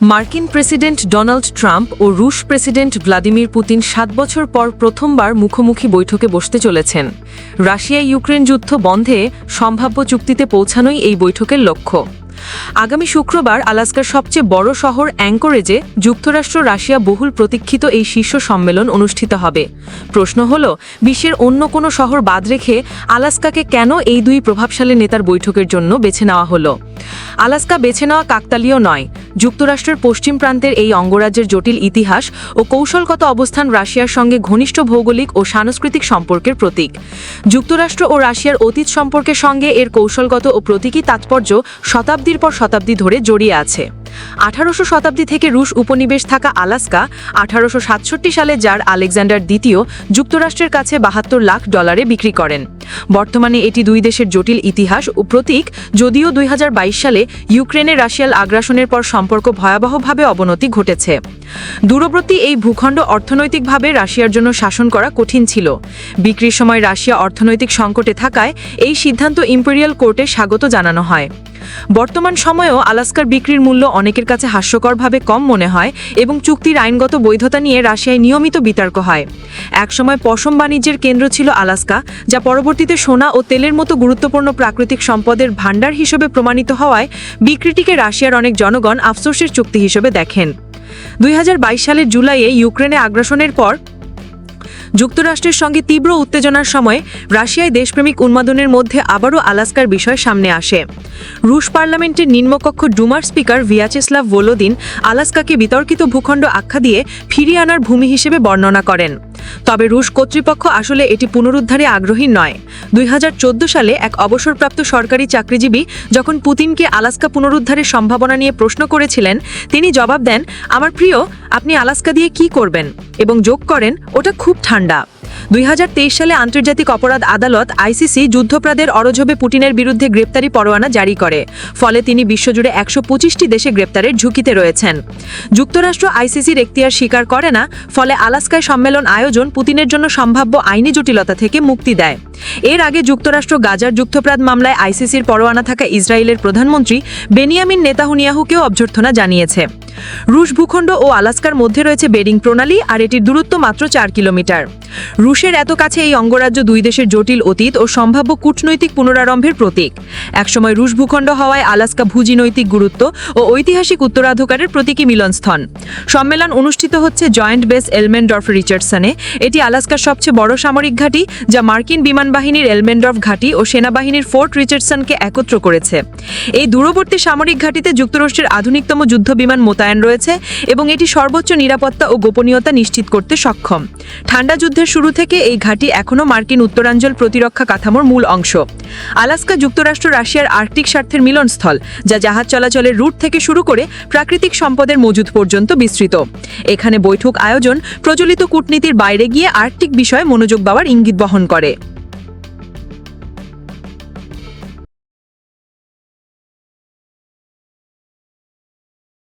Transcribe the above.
মার্কিন president Donald Trump ও রুশ president Vladimir Putin সাত বছর পর প্রথমবার মুখোমুখি বৈঠকে বসতে চলেছেন। রাশিয়া ইউক্রেন যুদ্ধ বন্ধে সম্ভাব্য চুক্তিতে পৌঁছানোই এই বৈঠকের লক্ষ্য। আগামী শুক্রবার আলাস্কার সবচেয়ে বড় শহর অ্যাঙ্করেজে যুক্তরাষ্ট্র রাশিয়া বহুল প্রতীক্ষিত এই শীর্ষ সম্মেলন অনুষ্ঠিত হবে। প্রশ্ন হল, বিশ্বের অন্য কোনো শহর বাদ রেখে আলাস্কাকে কেন এই দুই প্রভাবশালী নেতার বৈঠকের জন্য বেছে নেওয়া হলো? আলাস্কা বেছে নেওয়া কাকতালীয় নয়। যুক্তরাষ্ট্রের পশ্চিম প্রান্তের এই অঙ্গরাজ্যের জটিল ইতিহাস ও কৌশলগত অবস্থান রাশিয়ার সঙ্গে ঘনিষ্ঠ ভৌগোলিক ও সাংস্কৃতিক সম্পর্কের প্রতীক। যুক্তরাষ্ট্র ও রাশিয়ার অতীত সম্পর্কের সঙ্গে এর কৌশলগত ও প্রতীকী তাৎপর্য শতাব্দীর পর শতাব্দী ধরে জড়িয়ে আছে। আঠারোশো শতাব্দী থেকে রুশ উপনিবেশ থাকা আলাস্কা আঠারোশো সাতষট্টি সালে যার আলেকজান্ডার দ্বিতীয় যুক্তরাষ্ট্রের কাছে বাহাত্তর লাখ ডলারে বিক্রি করেন। বর্তমানে এটি দুই দেশের জটিল ইতিহাস ও প্রতীক, যদিও দুই হাজার বাইশ সালে ইউক্রেনে রাশিয়াল আগ্রাসনের পর সম্পর্ক ভয়াবহভাবে অবনতি ঘটেছে। দূরবর্তী এই ভূখণ্ড অর্থনৈতিকভাবে রাশিয়ার জন্য শাসন করা কঠিন ছিল। বিক্রির সময় রাশিয়া অর্থনৈতিক সংকটে থাকায় এই সিদ্ধান্ত ইম্পেরিয়াল কোর্টে স্বাগত জানানো হয়। বর্তমান সময়েও আলাস্কার বিক্রির মূল্য অনেকের কাছে হাস্যকরভাবে কম মনে হয় এবং চুক্তির আইনগত বৈধতা নিয়ে রাশিয়ায় নিয়মিত বিতর্ক হয়। একসময় পশম বাণিজ্যের কেন্দ্র ছিল আলাস্কা, যা পরবর্তীতে সোনা ও তেলের মতো গুরুত্বপূর্ণ প্রাকৃতিক সম্পদের ভাণ্ডার হিসেবে প্রমাণিত হওয়ায় বিক্রিটিকে রাশিয়ার অনেক জনগণ আফসোসের চুক্তি হিসেবে দেখেন। দুই হাজার বাইশ সালের জুলাইয়ে ইউক্রেনে আগ্রাসনের পর যুক্তরাষ্ট্রের সঙ্গে তীব্র উত্তেজনার সময় রাশিয়ায় দেশপ্রেমিক উন্মাদনের মধ্যে আবারও আলাস্কার বিষয় সামনে আসে। রুশ পার্লামেন্টের নিম্নকক্ষ ডুমার স্পিকার ভিয়াচেস্লাভ ভোলোদিন আলাস্কাকে বিতর্কিত ভূখণ্ড আখ্যা দিয়ে ফিরিয়ে আনার ভূমি হিসেবে বর্ণনা করেন। তবে রুশ কর্তৃপক্ষ আসলে এটি পুনরুদ্ধারে আগ্রহী নয়। দুই সালে এক অবসরপ্রাপ্ত সরকারি চাকরিজীবী যখন পুতিনকে আলাস্কা পুনরুদ্ধারের সম্ভাবনা নিয়ে প্রশ্ন করেছিলেন, তিনি জবাব দেন, আমার প্রিয়, আপনি আলাস্কা দিয়ে কি করবেন? এবং যোগ করেন, ওটা খুব ঠান্ডা। দুই হাজার তেইশ সালে আন্তর্জাতিক অপরাধ আদালত আইসিসি যুদ্ধপ্রাদের অরজবে পুটিনের বিরুদ্ধে গ্রেপ্তারি পরোয়ানা জারি করে। ফলে তিনি বিশ্বজুড়ে একশো পঁচিশটি দেশে গ্রেপ্তারের ঝুঁকিতে রয়েছেন। যুক্তরাষ্ট্র আইসিসির এখতিয়ার স্বীকার করে না, ফলে আলাস্কায় সম্মেলন আয়োজন পুতিনের জন্য সম্ভাব্য আইনি জটিলতা থেকে মুক্তি দেয়। এর আগে যুক্তরাষ্ট্র গাজার যুদ্ধপ্রাদ মামলায় আইসিসির পরোয়ানা থাকা ইসরায়েলের প্রধানমন্ত্রী বেনিয়ামিন নেতাহুনিয়াহুকেও অভ্যর্থনা জানিয়েছে। রুশ ভূখণ্ড ও আলাস্কার মধ্যে রয়েছে বেরিং প্রণালী, আর এটির দূরত্ব মাত্র চার কিলোমিটার। রুশের এত কাছে এই অঙ্গরাজ্য দুই দেশের জটিল অতীত ও সম্ভাব্য কূটনৈতিক পুনরারম্ভের প্রতীক। একসময় রুশ ভূখণ্ড হওয়ায় আলাস্কা ভূজিনৈতিক গুরুত্ব ও ঐতিহাসিক উত্তরাধিকারের প্রতীকী মিলনস্থল। সম্মেলন অনুষ্ঠিত হচ্ছে জয়েন্ট বেস এলমেন্ডর্ফ রিচার্ডসনে। এটি আলাস্কার সবচেয়ে বড় সামরিক ঘাঁটি, যা মার্কিন বিমান বাহিনীর এলমেন্ডর্ফ ঘাঁটি ও সেনাবাহিনীর ফোর্ট রিচার্ডসনকে একত্র করেছে। এই দূরবর্তী সামরিক ঘাঁটিতে যুক্তরাষ্ট্রের আধুনিকতম যুদ্ধ বিমান মোতায়েন রয়েছে এবং এটি সর্বোচ্চ নিরাপত্তা ও গোপনীয়তা নিশ্চিত করতে সক্ষম। ঠান্ডা যুদ্ধের শুরু থেকে এই ঘাঁটি এখনও মার্কিন উত্তরাঞ্চল প্রতিরক্ষা কাঠামোর মূল অংশ। আলাস্কা যুক্তরাষ্ট্র রাশিয়ার আর্কটিক স্বার্থের মিলনস্থল, যা জাহাজ চলাচলের রুট থেকে শুরু করে প্রাকৃতিক সম্পদের মজুদ পর্যন্ত বিস্তৃত। এখানে বৈঠক আয়োজন প্রচলিত কূটনীতির বাইরে গিয়ে আর্কটিক বিষয়ে মনোযোগ পাওয়ার ইঙ্গিত বহন করে।